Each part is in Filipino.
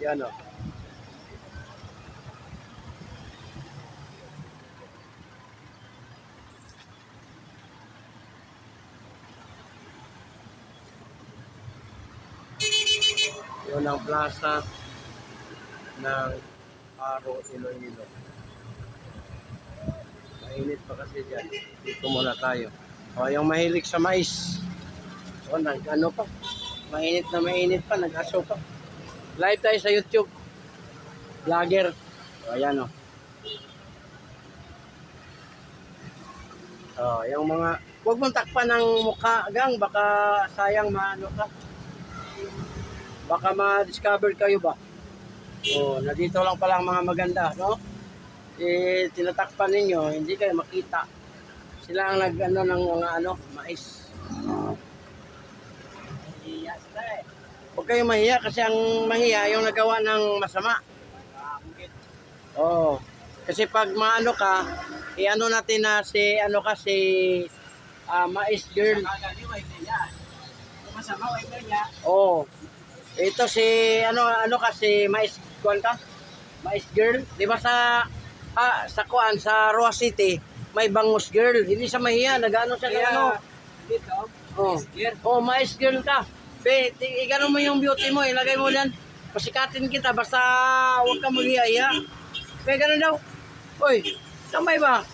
Yan o. Yun ang plaza ng Aro, Iloilo. Mainit pa kasi dyan. Dito muna tayo. O, yung mahilig sa mais. O, nag, ano pa. Mainit na mainit pa. Nag-aso pa. Live tayo sa YouTube. Vlogger. O, ayan o. O, yung mga... Huwag mong takpan ng mukha, gang. Baka sayang maano ka. Baka ma-discover kayo ba? O, na dito lang palang mga maganda, no? Eh, tinatakpan ninyo, hindi kayo makita. Sila ang nag, ano, ng mga, ano, mais. Sila eh. Huwag kayong mahiya kasi ang mahiya yung nagawa ng masama. Oo. Kasi pag maano ka, i-ano natin na si, ano ka, si ah, mais girl. Oo. Ito si, ano, ano ka, si mais, kuan ka? Mais girl. Di ba sa, ah, sa kuan, sa Roa City, may bangus girl. Hindi siya mahiya, nag-ano siya, Kaya, ano. dito, Oh. Oh, mais girl ka. Be, igano mo yung beauty mo, ilagay mo diyan. Pasikatin kita basta huwag ka maghihiya. Be, ganun daw. Oy, kamay ba?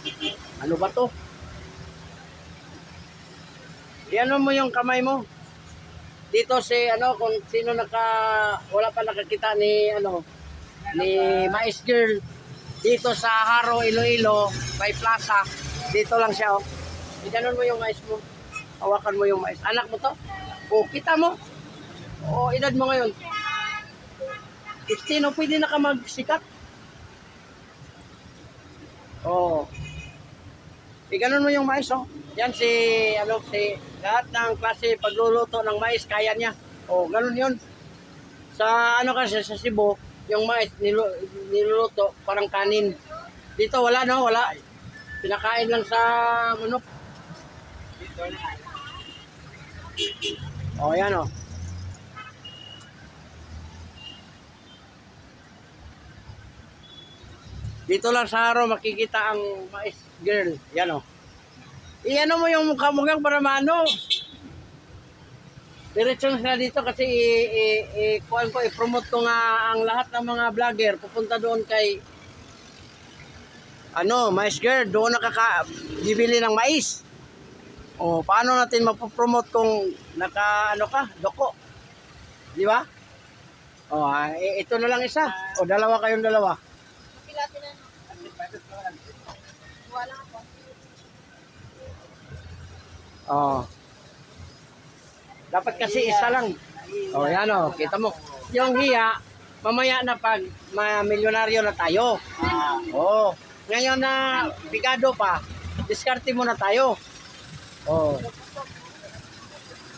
Ano ba to? Iano mo yung kamay mo. Dito si ano kung sino naka wala pa nakakita ni ano ni Mais Girl dito sa Haro Iloilo by Plaza. Dito lang siya oh. Iganon mo yung mais mo. Hawakan mo yung mais. Anak mo to? O, kita mo. O, edad mo ngayon. 16, o pwede na ka magsikat. O. Iganon mo yung mais, oh. Yan si, ano, si, lahat ng klase pagluluto ng mais, kaya niya. O, ganun yun. Sa, ano kasi, sa Cebu, yung mais, nilu, niluluto, parang kanin. Dito, wala, no? Wala. Pinakain lang sa, ano, dito na. O, yan o. Dito lang sa haro makikita ang mais girl. Yan o. Iano mo yung mukha mo para maano. Diretso na dito kasi i- i- i- kuhaan ko, i-promote ko nga ang lahat ng mga vlogger pupunta doon kay ano, mais girl, doon nakaka bibili ng mais. O, paano natin mapopromote kung naka, ano ka, doko? Di ba? O, ah, eh, ito na lang isa. O, dalawa kayong dalawa. O. Dapat kasi isa lang. O, yan o, kita mo. Yung hiya, mamaya na pag ma-milyonaryo na tayo. O, ngayon na bigado pa, diskarte mo na tayo. Oh.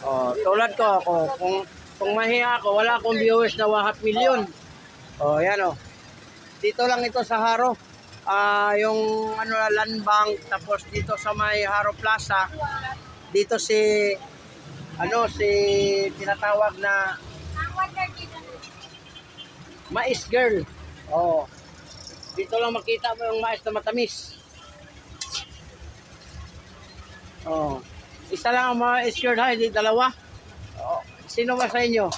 Oh, tulad ko ako, kung kung mahiya ako, wala akong viewers na 1 million. Oh, yan oh. Dito lang ito sa Haro. Ah, yung ano land bank tapos dito sa may Haro Plaza. Dito si ano si tinatawag na Mais Girl. Oh. Dito lang makita mo yung mais na matamis. Oh. Isa lang ang mga skirt ha, hindi dalawa. Oh. Sino ba sa inyo?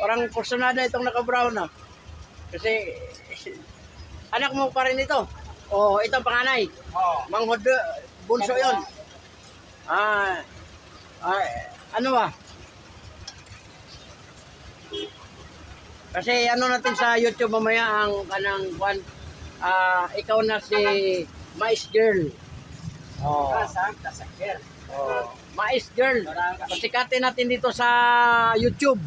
Parang personada itong naka-brown na. Kasi anak mo pa rin ito. Oh, ito ang panganay. Oh. Manghod bunso 'yon. Ah. ah ano ba? Kasi ano natin sa YouTube mamaya ang kanang kwan ah ikaw na si Mais Girl. Oh. Oh, Mais Girl. Pasikatin natin dito sa YouTube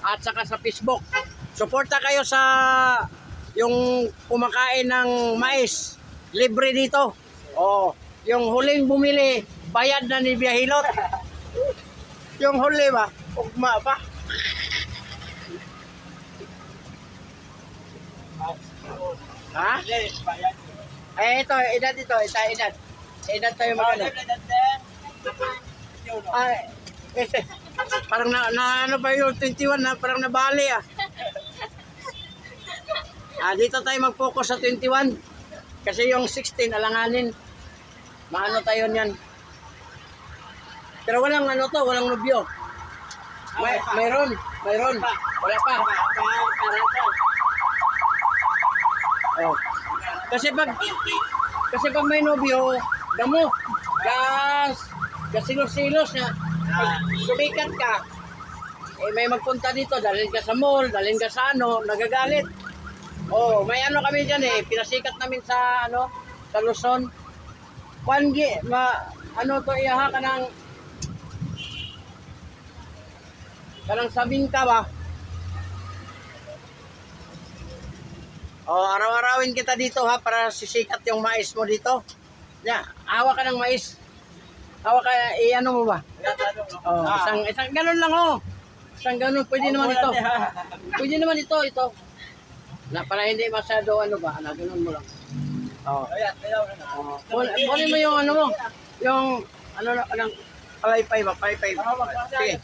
at saka sa Facebook. Suporta kayo sa yung kumakain ng mais. Libre dito. Oh, yung huling bumili, bayad na ni Biyahilot. yung huli ba? Ugma pa. Ha? Eh, ito, edad ito, ito, edad. Edad tayo magkano? Ay, kasi, parang na, na ano ba yun, 21 na, parang nabali ah. Ah, dito tayo mag-focus sa 21. Kasi yung 16, alanganin. Maano tayo niyan. Pero walang ano to, walang nobyo. May, mayroon, mayroon. Wala pa. Oh. Kasi pag kasi pag may nobyo, damo, gas, kasilos-silos na pag sumikat ka, eh may magpunta dito, dalhin ka sa mall, dalhin ka sa ano, nagagalit. Oh, may ano kami diyan eh, pinasikat namin sa ano, sa Luzon. Pangi, ma, ano to iyaha ka ng kanang sabing ka ba? Oh, araw-arawin kita dito ha para sisikat yung mais mo dito. Ya, hawa ka ng mais. Hawa ka, eh, ano mo ba? Oh, isang, isang ganun lang oh. Isang ganun, pwede naman ito. Pwede naman ito, ito. Na, para hindi masyado ano ba, ano, ganun mo lang. Oh. Ayan, ayaw na. Oh. Kunin kunin mo yung ano mo, yung ano na, anong palaypay ba, palaypay. Sige.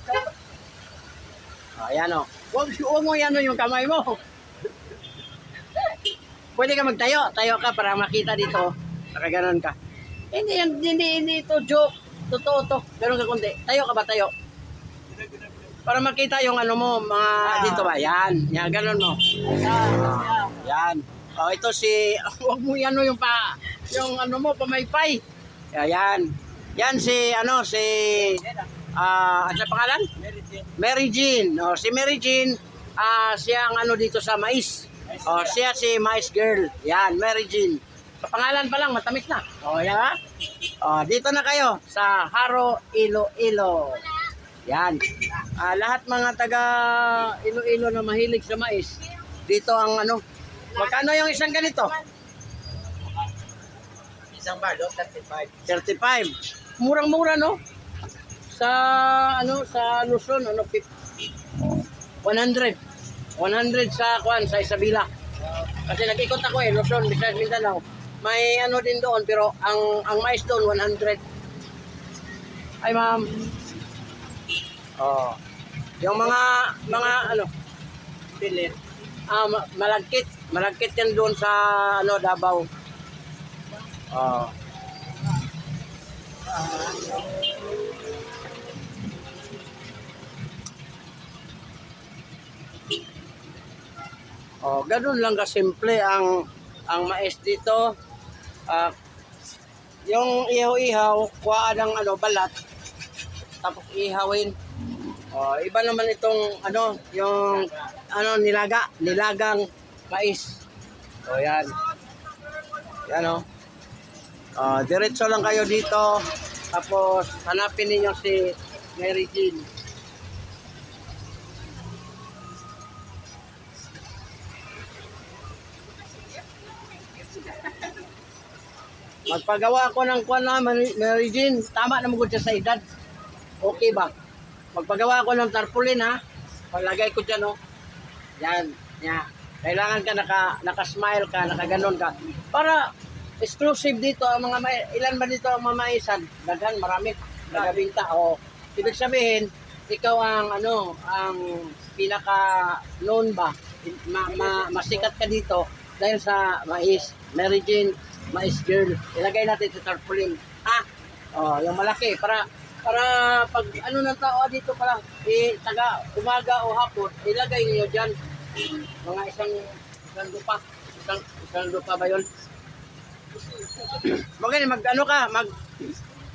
Oh, ayan oh. Huwag, huwag mo yan yung kamay mo. Pwede ka magtayo, tayo ka para makita dito. Nakaganon ka. Hindi, yan- hindi, hindi ito joke. Totoo to. Ganun ka kundi. Tayo ka ba tayo? Para makita yung ano mo, mga dito ba? Yan. Yan, ganun mo. Ah, yan. Oh, ito si, huwag mo yan yung pa, yung ano mo, pamaypay. Yan. Yan si, ano, si, ah, ano sa pangalan? Mary Jean. Oh, si Mary Jean, ah, siya ang ano dito sa mais. Oh, siya si Mais Girl. Yan, Mary Jean. Sa pangalan pa lang, matamis na. Oh, yan ha? Oh, dito na kayo sa Haro, Iloilo. Yan. Ah, lahat mga taga Iloilo na mahilig sa mais. Dito ang ano. Magkano yung isang ganito? Isang balo, 35. 35. Murang-mura no? Sa ano sa Luzon ano pip- 100. 100 sa kwan sa Isabela. Kasi nag-ikot ako eh Luzon, Visayas, Mindanao. May ano din doon pero ang ang mais doon 100. Ay ma'am. Oh. Yung mga mga ano Pilit. ah ma- malagkit, malagkit yan doon sa ano Davao. Oh. Oh, ganun lang kasimple ang ang mais dito. Ah, yung ihaw-ihaw, kuha ng ano, balat. Tapos ihawin. Oh, iba naman itong ano, yung ano nilaga, nilagang mais. Oh, yan. Yan oh. Ah, diretso lang kayo dito. Tapos hanapin niyo si Mary Jean. Magpagawa ako ng kwan na Mary Jean. Tama naman ko siya sa edad. Okay ba? Magpagawa ako ng tarpaulin ha. Palagay ko dyan oh. Yan. Yan. Kailangan ka naka, naka-smile ka, naka-ganon ka. Para exclusive dito ang mga may, ilan ba dito ang mamaisan? Daghan, marami. Nagabinta. O, ibig sabihin, ikaw ang ano, ang pinaka known ba? Ma, ma, masikat ka dito dahil sa mais. Mary Jane, mais girl. Ilagay natin sa tarpaulin. Ha? Oh, yung malaki para para pag ano ng tao dito pala, eh, taga umaga o hapon, ilagay niyo diyan mga isang isang lupa. Isang, isang lupa ba yun? Magani mag ano ka, mag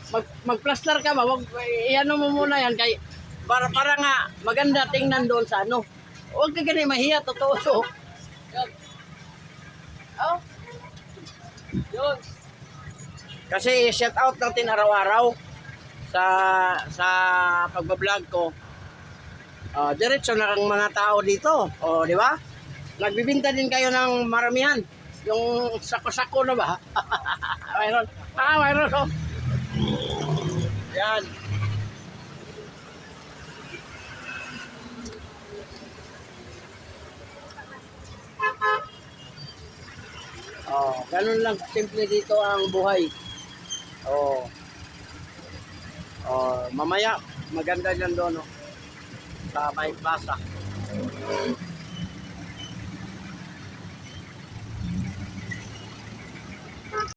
mag magplaster ka ba? Wag iano mo muna yan kay para para nga maganda tingnan doon sa ano. Huwag ka ganun mahiya, totoo so. Oh. Kasi shout out natin araw-araw sa sa pagbablog ko. Oh, diretso na ang mga tao dito. Oh, di ba? Nagbibinta din kayo ng maramihan. Yung sako-sako na ba? mayroon. Ah, mayroon. Oh. Yan. Oh, ganun lang simple dito ang buhay. Oh. Oh, mamaya maganda diyan doon, no. Sa may plaza.